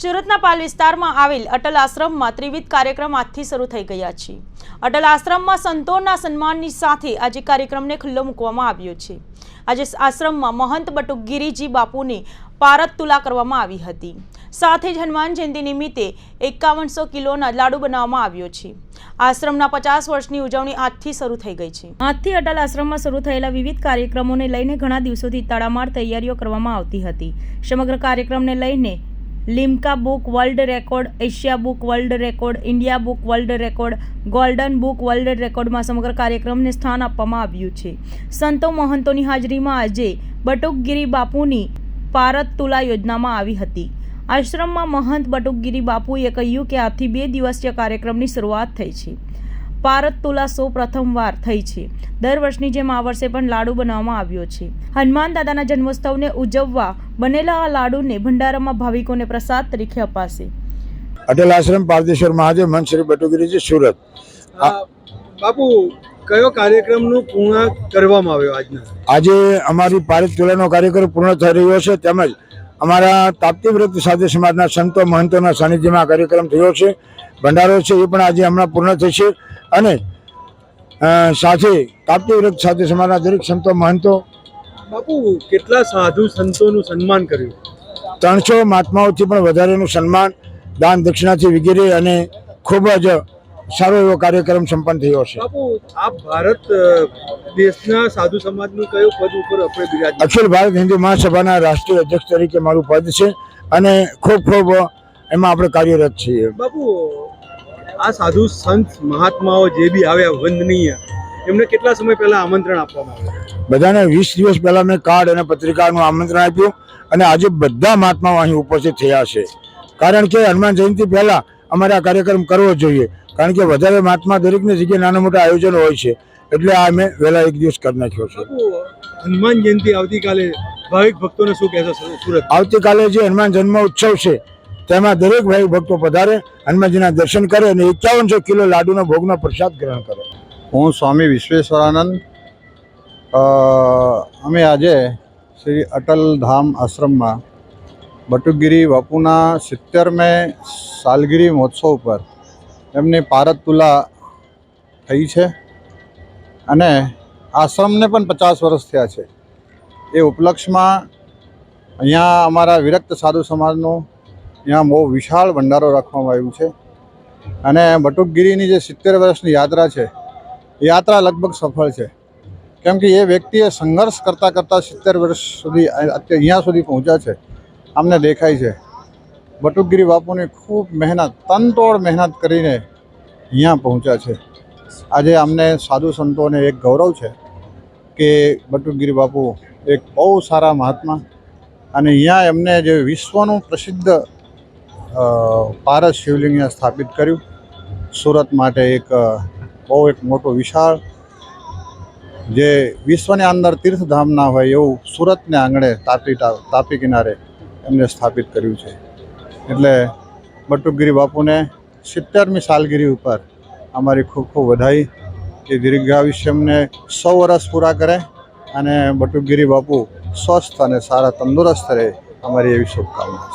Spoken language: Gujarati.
સુરતના પાલ વિસ્તારમાં આવેલ અટલ આશ્રમમાં ત્રિવિધ કાર્યક્રમ આજથી શરૂ થઈ ગયા છે. અટલ આશ્રમમાં સંતોના સન્માનની સાથે આજે કાર્યક્રમને ખુલ્લો મૂકવામાં આવ્યો છે. આજે આશ્રમમાં મહંત બટુકગીરીજી બાપુની પારત તુલા કરવામાં આવી હતી. સાથે જ હનુમાન જયંતિ નિમિત્તે એકાવનસો કિલોના લાડુ બનાવવામાં આવ્યો છે. આશ્રમના પચાસ વર્ષની ઉજવણી આજથી શરૂ થઈ ગઈ છે. આજથી અટલ આશ્રમમાં શરૂ થયેલા વિવિધ કાર્યક્રમોને લઈને ઘણા દિવસોથી તડામાર તૈયારીઓ કરવામાં આવતી હતી. સમગ્ર કાર્યક્રમને લઈને Limca book world record, Asia book world record, India book world record, golden book world રેકોર્ડમાં સમગ્ર કાર્યક્રમને સ્થાન આપવામાં આવ્યું છે. સંતો મહંતોની હાજરીમાં આજે બટુકગીરી બાપુની પારત તુલા યોજનામાં આવી હતી. આશ્રમમાં મહંત બટુકગીરી બાપુએ કહ્યું કે આજથી બે દિવસીય કાર્યક્રમની શરૂઆત થઈ છે. પારત તુલા સૌ પ્રથમવાર થઈ છે. દર વર્ષની જેમ આ વર્ષે પણ લાડુ બનાવવામાં આવ્યો છે. હનુમાન દાદાના જન્મોત્સવને ઉજવવા બનેલા આ લાડુને ભંડારામાં ભાવિકોને પ્રસાદ તરીકે અપાશે. અટલ આશ્રમ પારદેશ્વર મહાદેવ મન શ્રી બટુગીરીજી સુરત. બાપુ કયો કાર્યક્રમનું પૂર્ણ કરવામાં આવ્યો આજના? આજે અમારી પારિત તુલાનો કાર્યક્રમ પૂર્ણ થઈ રહ્યો છે. તેમજ અમારા તાપ્તી વ્રત સાધુ સમાજના સંતો મહંતોના સાનિધ્યમાં કાર્યક્રમ થયો છે. ભંડારો છે એ પણ આજે હમણાં પૂર્ણ થશે. અને સાથે તાપ્તી વૃક્ષ સાધુ સમાજના દરેક સંતો મહંતો બાપુ કેટલા સાધુ સંતોનું સન્માન કર્યું? ત્રણસો મહાત્માઓથી પણ વધારેનું સન્માન દાન દક્ષિણાથી વગેરે અને ખૂબ જ સારો એવો કાર્યક્રમ સંપન્ન થયો છે. આપ ભારત દેશના સાધુ સમાજનું કયો પદ ઉપર આપણે બિરાજ અખિલ ભારત હિન્દુ મહાસભાના રાષ્ટ્રીય અધ્યક્ષ તરીકે મારું પદ છે અને ખૂબ ખૂબ એમાં આપણે કાર્યરત છીએ. બાપુ આ સાધુ સંત મહાત્માઓ જે બી આવ્યા વંદનીય એમને કેટલા સમય પહેલા આમંત્રણ આપવામાં આવ્યું? બધાને વીસ દિવસ પહેલા મેં કાર્ડ અને પત્રિકાનું આમંત્રણ આપ્યું અને આજે બધા મહાત્માઓ અહીં ઉપસ્થિત થયા છે. કારણ કે હનુમાન જયંતિ પહેલા અમારે આ કાર્યક્રમ કરવો જોઈએ. કારણ કે વધારે મહાત્મા દરેકની જગ્યાએ નાના મોટા આયોજનો હોય છે. એટલે આ મેં વહેલા એક દિવસ કરી નાખ્યો છે. હનુમાન જયંતિ આવતીકાલે ભાવિક ભક્તોને શું કહેશો સુરત. આવતીકાલે જે હનુમાન જન્મ ઉત્સવ છે તેમાં દરેક ભાઈ ભક્તો પધારે, હનુમાનજીના દર્શન કરે અને એકાવનસો કિલો લાડુનો ભોગનો પ્રસાદ ગ્રહણ કરે. હું સ્વામી વિશ્વેશ્વરાનંદ અમે આજે શ્રી અટલ ધામ આશ્રમમાં બટુગીરી બાપુના સિત્તેરમે સાલગીરી મહોત્સવ પર એમની પારત તુલા થઈ છે અને આશ્રમને પણ પચાસ વર્ષ થયા છે. એ ઉપલક્ષમાં અહીંયા અમારા વિરક્ત સાધુ સમાજનું અહીંયા બહુ વિશાળ ભંડારો રાખવામાં આવ્યું છે. અને બટુકગીરીની જે સિત્તેર વર્ષની યાત્રા છે યાત્રા લગભગ સફળ છે. કેમ કે એ વ્યક્તિએ સંઘર્ષ કરતાં કરતાં સિત્તેર વર્ષ સુધી અહીંયા સુધી પહોંચ્યા છે. અમને દેખાય છે. બટુકગીરી બાપુની ખૂબ મહેનત, તનતોડ મહેનત કરીને અહીંયા પહોંચ્યા છે. આજે અમને સાધુ સંતોને એક ગૌરવ છે કે બટુકગીરી બાપુ એક બહુ સારા મહાત્મા અને અહીંયા એમને જે વિશ્વનું પ્રસિદ્ધ પારસ શિવલિંગ સ્થાપિત કર્યું. સુરત માટે એક બહુ એક મોટો વિશાળ જે વિશ્વની અંદર તીર્થધામ ના હોય એવું સુરતને આંગણે તાપી તાપી કિનારે એમને સ્થાપિત કર્યું છે. એટલે બટુકગીરી બાપુને સિત્તેરમી સાલગીરી ઉપર અમારી ખૂબ ખૂબ વધાઈ કે દીર્ઘાયુષ્યમને સો વર્ષ પૂરા કરે અને બટુકગીરી બાપુ સ્વસ્થ અને સારા તંદુરસ્ત રહે. અમારી એવી શુભકામના છે.